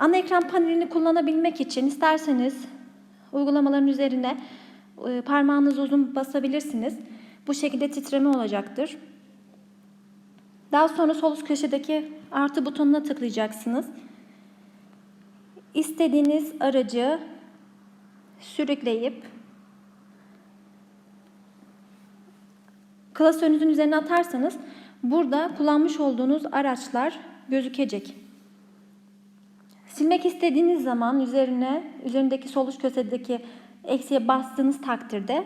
Ana ekran panelini kullanabilmek için isterseniz uygulamaların üzerine e, parmağınızı uzun basabilirsiniz. Bu şekilde titreme olacaktır. Daha sonra sol üst köşedeki artı butonuna tıklayacaksınız. İstediğiniz aracı sürükleyip klasörünüzün üzerine atarsanız burada kullanmış olduğunuz araçlar gözükecek. Silmek istediğiniz zaman üzerine üzerindeki sol üst köşedeki eksiye bastığınız takdirde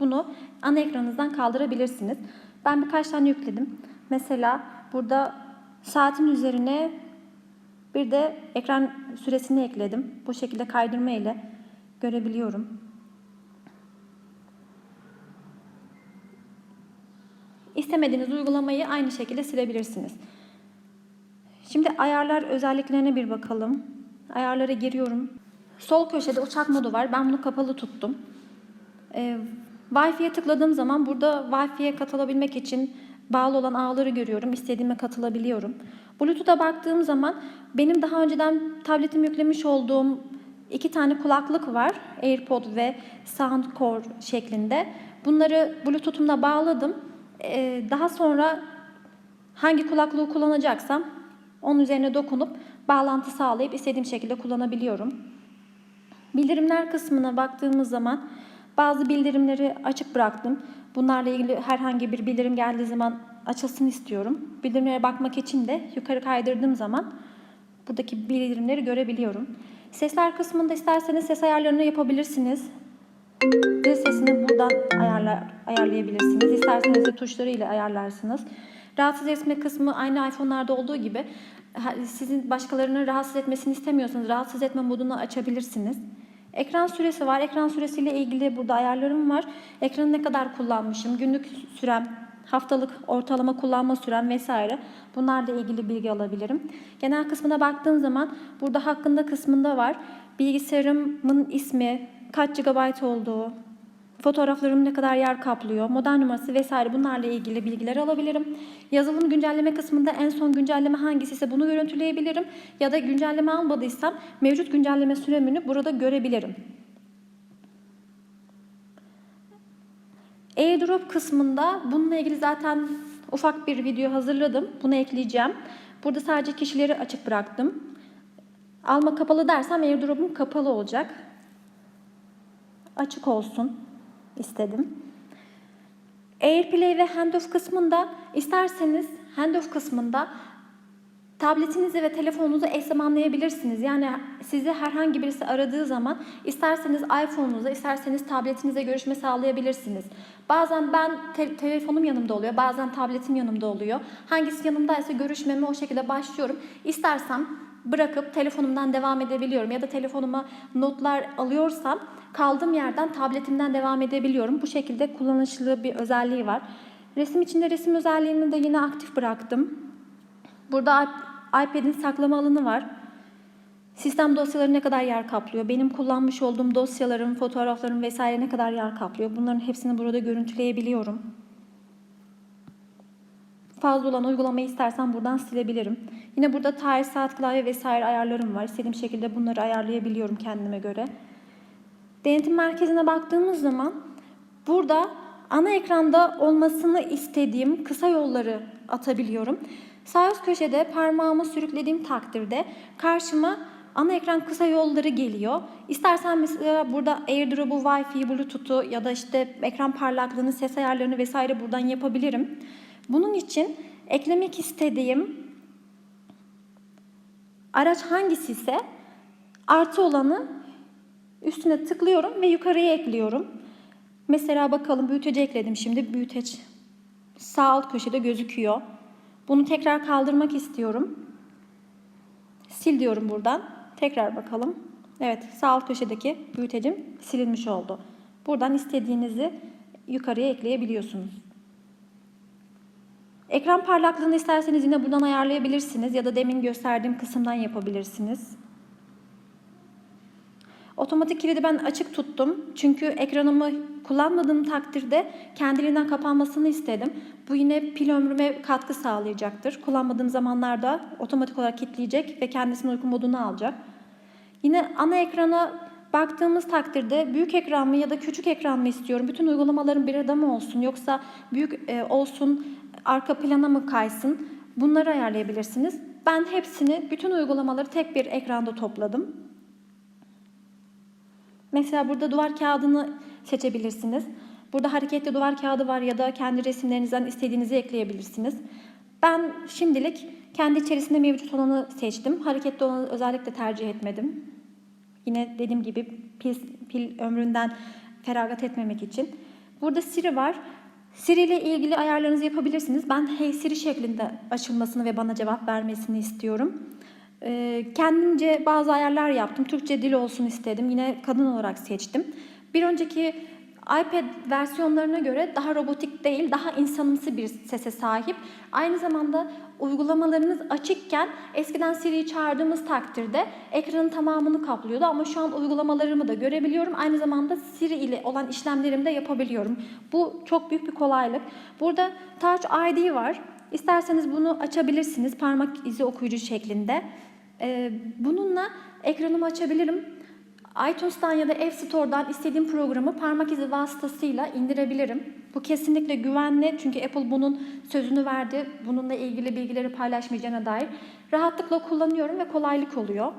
bunu ana ekranınızdan kaldırabilirsiniz. Ben birkaç tane yükledim. Mesela burada saatin üzerine bir de ekran süresini ekledim. Bu şekilde kaydırma ile görebiliyorum. İstemediğiniz uygulamayı aynı şekilde silebilirsiniz. Şimdi ayarlar özelliklerine bir bakalım. Ayarlara giriyorum. Sol köşede uçak modu var. Ben bunu kapalı tuttum. Ee, Wi-Fi'ye tıkladığım zaman burada Wi-Fi'ye katılabilmek için bağlı olan ağları görüyorum. İstediğime katılabiliyorum. Bluetooth'a baktığım zaman benim daha önceden tabletim yüklemiş olduğum iki tane kulaklık var. AirPod ve Soundcore şeklinde. Bunları Bluetooth'umla bağladım. Ee, daha sonra hangi kulaklığı kullanacaksam onun üzerine dokunup bağlantı sağlayıp istediğim şekilde kullanabiliyorum. Bildirimler kısmına baktığımız zaman bazı bildirimleri açık bıraktım. Bunlarla ilgili herhangi bir bildirim geldiği zaman açılsın istiyorum. Bildirimlere bakmak için de yukarı kaydırdığım zaman buradaki bildirimleri görebiliyorum. Sesler kısmında isterseniz ses ayarlarını yapabilirsiniz. Zil sesini buradan ayarlar, ayarlayabilirsiniz. İsterseniz de tuşlarıyla ayarlarsınız. Rahatsız etme kısmı aynı iPhone'larda olduğu gibi sizin başkalarının rahatsız etmesini istemiyorsanız rahatsız etme modunu açabilirsiniz. Ekran süresi var. Ekran süresiyle ilgili burada ayarlarım var. Ekranı ne kadar kullanmışım, günlük sürem, haftalık ortalama kullanma sürem vesaire. Bunlarla ilgili bilgi alabilirim. Genel kısmına baktığım zaman burada hakkında kısmında var. Bilgisayarımın ismi, kaç GB olduğu, fotoğraflarım ne kadar yer kaplıyor, model numarası vesaire bunlarla ilgili bilgiler alabilirim. Yazılım güncelleme kısmında en son güncelleme hangisi ise bunu görüntüleyebilirim. Ya da güncelleme almadıysam mevcut güncelleme süremini burada görebilirim. AirDrop kısmında bununla ilgili zaten ufak bir video hazırladım. Bunu ekleyeceğim. Burada sadece kişileri açık bıraktım. Alma kapalı dersem AirDrop'um kapalı olacak. Açık olsun istedim. AirPlay ve Handoff kısmında isterseniz Handoff kısmında tabletinizi ve telefonunuzu eş zamanlayabilirsiniz. Yani sizi herhangi birisi aradığı zaman isterseniz iPhone'unuza, isterseniz tabletinize görüşme sağlayabilirsiniz. Bazen ben te- telefonum yanımda oluyor, bazen tabletim yanımda oluyor. Hangisi yanımdaysa görüşmeme o şekilde başlıyorum. İstersem bırakıp telefonumdan devam edebiliyorum ya da telefonuma notlar alıyorsam kaldığım yerden tabletimden devam edebiliyorum. Bu şekilde kullanışlı bir özelliği var. Resim içinde resim özelliğini de yine aktif bıraktım. Burada iPad'in saklama alanı var. Sistem dosyaları ne kadar yer kaplıyor? Benim kullanmış olduğum dosyalarım, fotoğraflarım vesaire ne kadar yer kaplıyor? Bunların hepsini burada görüntüleyebiliyorum. Fazla olan uygulamayı istersen buradan silebilirim. Yine burada tarih, saat, klavye vesaire ayarlarım var. İstediğim şekilde bunları ayarlayabiliyorum kendime göre. Denetim merkezine baktığımız zaman burada ana ekranda olmasını istediğim kısa yolları atabiliyorum. Sağ üst köşede parmağımı sürüklediğim takdirde karşıma ana ekran kısa yolları geliyor. İstersen mesela burada AirDrop'u, Wi-Fi, Bluetooth'u ya da işte ekran parlaklığını, ses ayarlarını vesaire buradan yapabilirim. Bunun için eklemek istediğim araç hangisi ise artı olanı üstüne tıklıyorum ve yukarıya ekliyorum. Mesela bakalım büyüteci ekledim şimdi. Büyüteç sağ alt köşede gözüküyor. Bunu tekrar kaldırmak istiyorum. Sil diyorum buradan. Tekrar bakalım. Evet sağ alt köşedeki büyütecim silinmiş oldu. Buradan istediğinizi yukarıya ekleyebiliyorsunuz. Ekran parlaklığını isterseniz yine buradan ayarlayabilirsiniz ya da demin gösterdiğim kısımdan yapabilirsiniz. Otomatik kilidi ben açık tuttum. Çünkü ekranımı kullanmadığım takdirde kendiliğinden kapanmasını istedim. Bu yine pil ömrüme katkı sağlayacaktır. Kullanmadığım zamanlarda otomatik olarak kilitleyecek ve kendisinin uyku modunu alacak. Yine ana ekrana baktığımız takdirde büyük ekran mı ya da küçük ekran mı istiyorum? Bütün uygulamaların bir arada mı olsun yoksa büyük e, olsun arka plana mı kaysın? Bunları ayarlayabilirsiniz. Ben hepsini, bütün uygulamaları tek bir ekranda topladım. Mesela burada duvar kağıdını seçebilirsiniz. Burada hareketli duvar kağıdı var ya da kendi resimlerinizden istediğinizi ekleyebilirsiniz. Ben şimdilik kendi içerisinde mevcut olanı seçtim. Hareketli olanı özellikle tercih etmedim. Yine dediğim gibi pil, pil ömründen feragat etmemek için. Burada Siri var. Siri ile ilgili ayarlarınızı yapabilirsiniz. Ben Hey Siri şeklinde açılmasını ve bana cevap vermesini istiyorum. Ee, kendimce bazı ayarlar yaptım. Türkçe dil olsun istedim. Yine kadın olarak seçtim. Bir önceki iPad versiyonlarına göre daha robotik değil, daha insanımsı bir sese sahip. Aynı zamanda uygulamalarınız açıkken eskiden Siri'yi çağırdığımız takdirde ekranın tamamını kaplıyordu ama şu an uygulamalarımı da görebiliyorum. Aynı zamanda Siri ile olan işlemlerimi de yapabiliyorum. Bu çok büyük bir kolaylık. Burada Touch ID var. İsterseniz bunu açabilirsiniz parmak izi okuyucu şeklinde. Ee, bununla ekranımı açabilirim iTunes'tan ya da App Store'dan istediğim programı parmak izi vasıtasıyla indirebilirim. Bu kesinlikle güvenli çünkü Apple bunun sözünü verdi. Bununla ilgili bilgileri paylaşmayacağına dair. Rahatlıkla kullanıyorum ve kolaylık oluyor.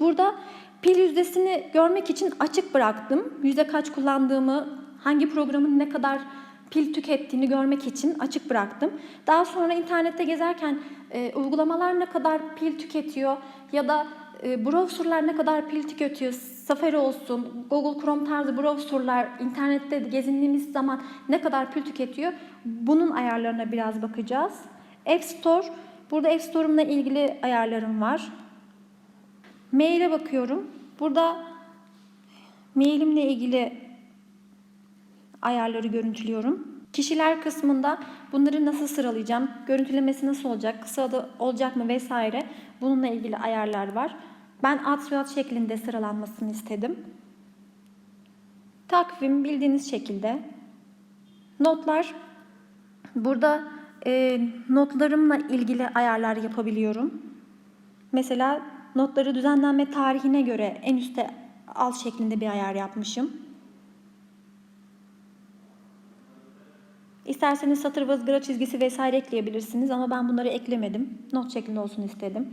Burada pil yüzdesini görmek için açık bıraktım. Yüzde kaç kullandığımı, hangi programın ne kadar pil tükettiğini görmek için açık bıraktım. Daha sonra internette gezerken e, uygulamalar ne kadar pil tüketiyor ya da browserlar ne kadar pil tüketiyor, Safari olsun, Google Chrome tarzı browserlar internette gezindiğimiz zaman ne kadar pil tüketiyor bunun ayarlarına biraz bakacağız. App Store, burada App Store'umla ilgili ayarlarım var. Mail'e bakıyorum. Burada mailimle ilgili ayarları görüntülüyorum. Kişiler kısmında bunları nasıl sıralayacağım, görüntülemesi nasıl olacak, kısa adı olacak mı vesaire bununla ilgili ayarlar var. Ben ad şeklinde sıralanmasını istedim. Takvim bildiğiniz şekilde. Notlar. Burada e, notlarımla ilgili ayarlar yapabiliyorum. Mesela notları düzenlenme tarihine göre en üstte al şeklinde bir ayar yapmışım. İsterseniz satır ve ızgara çizgisi vesaire ekleyebilirsiniz ama ben bunları eklemedim. Not şeklinde olsun istedim.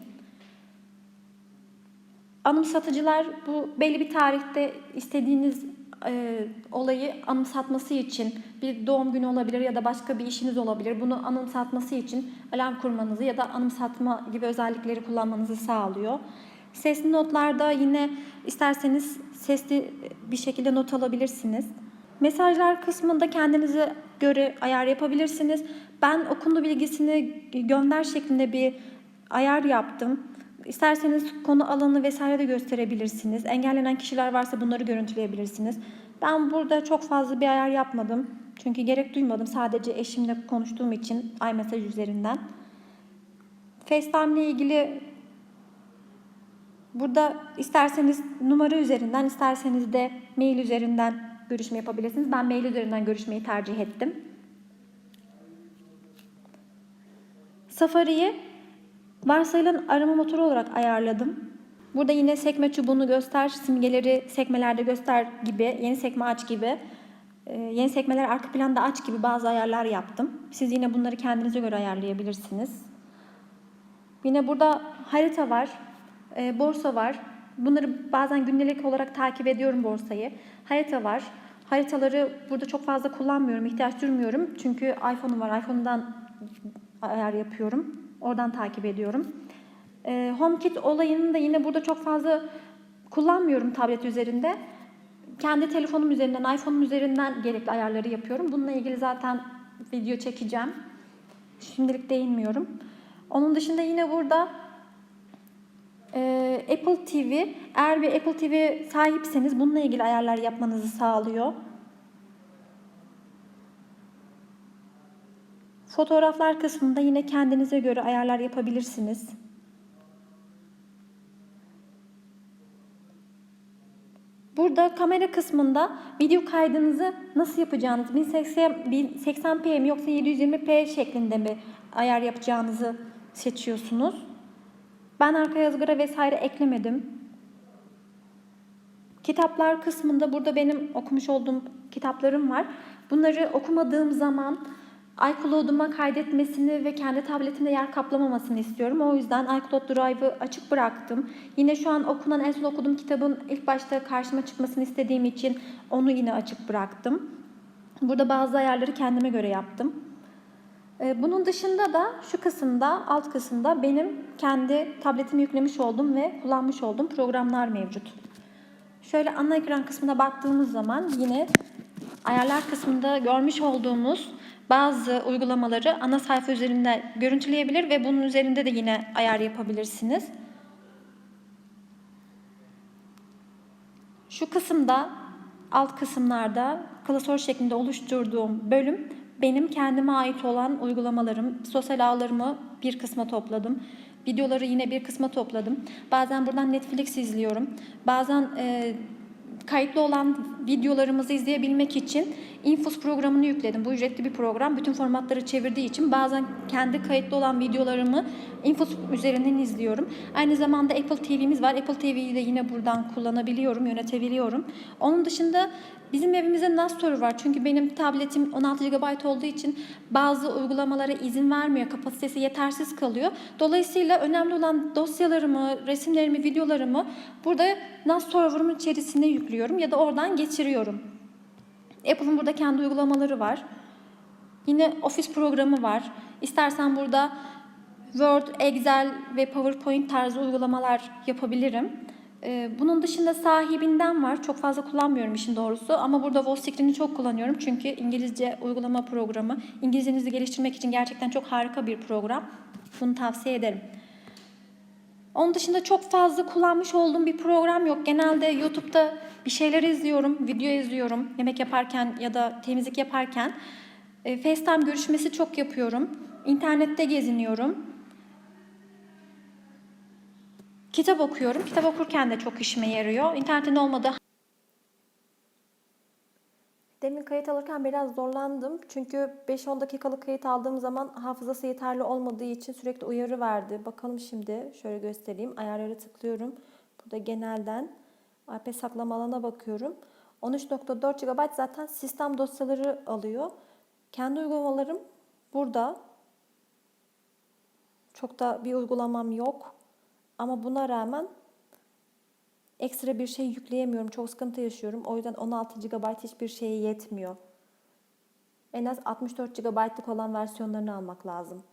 Anımsatıcılar bu belli bir tarihte istediğiniz e, olayı anımsatması için bir doğum günü olabilir ya da başka bir işiniz olabilir. Bunu anımsatması için alarm kurmanızı ya da anımsatma gibi özellikleri kullanmanızı sağlıyor. Sesli notlarda yine isterseniz sesli bir şekilde not alabilirsiniz. Mesajlar kısmında kendinize göre ayar yapabilirsiniz. Ben okundu bilgisini gönder şeklinde bir ayar yaptım. İsterseniz konu alanı vesaire de gösterebilirsiniz. Engellenen kişiler varsa bunları görüntüleyebilirsiniz. Ben burada çok fazla bir ayar yapmadım. Çünkü gerek duymadım. Sadece eşimle konuştuğum için iMessage üzerinden. FaceTime ile ilgili burada isterseniz numara üzerinden, isterseniz de mail üzerinden görüşme yapabilirsiniz. Ben mail üzerinden görüşmeyi tercih ettim. Safari'yi varsayılan arama motoru olarak ayarladım. Burada yine sekme çubuğunu göster, simgeleri sekmelerde göster gibi, yeni sekme aç gibi, e, yeni sekmeler arka planda aç gibi bazı ayarlar yaptım. Siz yine bunları kendinize göre ayarlayabilirsiniz. Yine burada harita var, e, borsa var. Bunları bazen gündelik olarak takip ediyorum borsayı. Harita var. Haritaları burada çok fazla kullanmıyorum, ihtiyaç duymuyorum. Çünkü iPhone'um var, iPhone'dan ayar yapıyorum. Oradan takip ediyorum. E, HomeKit olayını da yine burada çok fazla kullanmıyorum tablet üzerinde. Kendi telefonum üzerinden, iPhone'um üzerinden gerekli ayarları yapıyorum. Bununla ilgili zaten video çekeceğim. Şimdilik değinmiyorum. Onun dışında yine burada e, Apple TV, eğer bir Apple TV sahipseniz bununla ilgili ayarlar yapmanızı sağlıyor. Fotoğraflar kısmında yine kendinize göre ayarlar yapabilirsiniz. burada kamera kısmında video kaydınızı nasıl yapacağınız, 1080, 1080p mi yoksa 720p şeklinde mi ayar yapacağınızı seçiyorsunuz. Ben arka yazgıra vesaire eklemedim. Kitaplar kısmında burada benim okumuş olduğum kitaplarım var. Bunları okumadığım zaman iCloud'uma kaydetmesini ve kendi tabletimde yer kaplamamasını istiyorum. O yüzden iCloud Drive'ı açık bıraktım. Yine şu an okunan en son okuduğum kitabın ilk başta karşıma çıkmasını istediğim için onu yine açık bıraktım. Burada bazı ayarları kendime göre yaptım. Ee, Bunun dışında da şu kısımda, alt kısımda benim kendi tabletime yüklemiş olduğum ve kullanmış olduğum programlar mevcut. Şöyle ana ekran kısmına baktığımız zaman yine ayarlar kısmında görmüş olduğumuz bazı uygulamaları ana sayfa üzerinde görüntüleyebilir ve bunun üzerinde de yine ayar yapabilirsiniz. Şu kısımda alt kısımlarda klasör şeklinde oluşturduğum bölüm benim kendime ait olan uygulamalarım, sosyal ağlarımı bir kısma topladım. Videoları yine bir kısma topladım. Bazen buradan Netflix izliyorum. Bazen e, kayıtlı olan videolarımızı izleyebilmek için Infos programını yükledim. Bu ücretli bir program. Bütün formatları çevirdiği için bazen kendi kayıtlı olan videolarımı Infos üzerinden izliyorum. Aynı zamanda Apple TV'miz var. Apple TV'yi de yine buradan kullanabiliyorum, yönetebiliyorum. Onun dışında bizim evimizde NAS server var. Çünkü benim tabletim 16 GB olduğu için bazı uygulamalara izin vermiyor. Kapasitesi yetersiz kalıyor. Dolayısıyla önemli olan dosyalarımı, resimlerimi, videolarımı burada NAS server'ımın içerisine yüklüyorum ya da oradan geçiriyorum. Apple'ın burada kendi uygulamaları var. Yine Office programı var. İstersen burada Word, Excel ve PowerPoint tarzı uygulamalar yapabilirim. Ee, Bunun dışında sahibinden var. Çok fazla kullanmıyorum işin doğrusu ama burada Wallscreen'i çok kullanıyorum. Çünkü İngilizce uygulama programı. İngilizcenizi geliştirmek için gerçekten çok harika bir program. Bunu tavsiye ederim. Onun dışında çok fazla kullanmış olduğum bir program yok. Genelde YouTube'da bir şeyler izliyorum, video izliyorum yemek yaparken ya da temizlik yaparken. E, FaceTime görüşmesi çok yapıyorum. İnternette geziniyorum. Kitap okuyorum. Kitap okurken de çok işime yarıyor. İnternetin olmadığı Demin kayıt alırken biraz zorlandım. Çünkü 5-10 dakikalık kayıt aldığım zaman hafızası yeterli olmadığı için sürekli uyarı verdi. Bakalım şimdi şöyle göstereyim. Ayarlara tıklıyorum. Burada genelden IP saklama alanına bakıyorum. 13.4 GB zaten sistem dosyaları alıyor. Kendi uygulamalarım burada. Çok da bir uygulamam yok. Ama buna rağmen ekstra bir şey yükleyemiyorum. Çok sıkıntı yaşıyorum. O yüzden 16 GB hiçbir şeye yetmiyor. En az 64 GB'lık olan versiyonlarını almak lazım.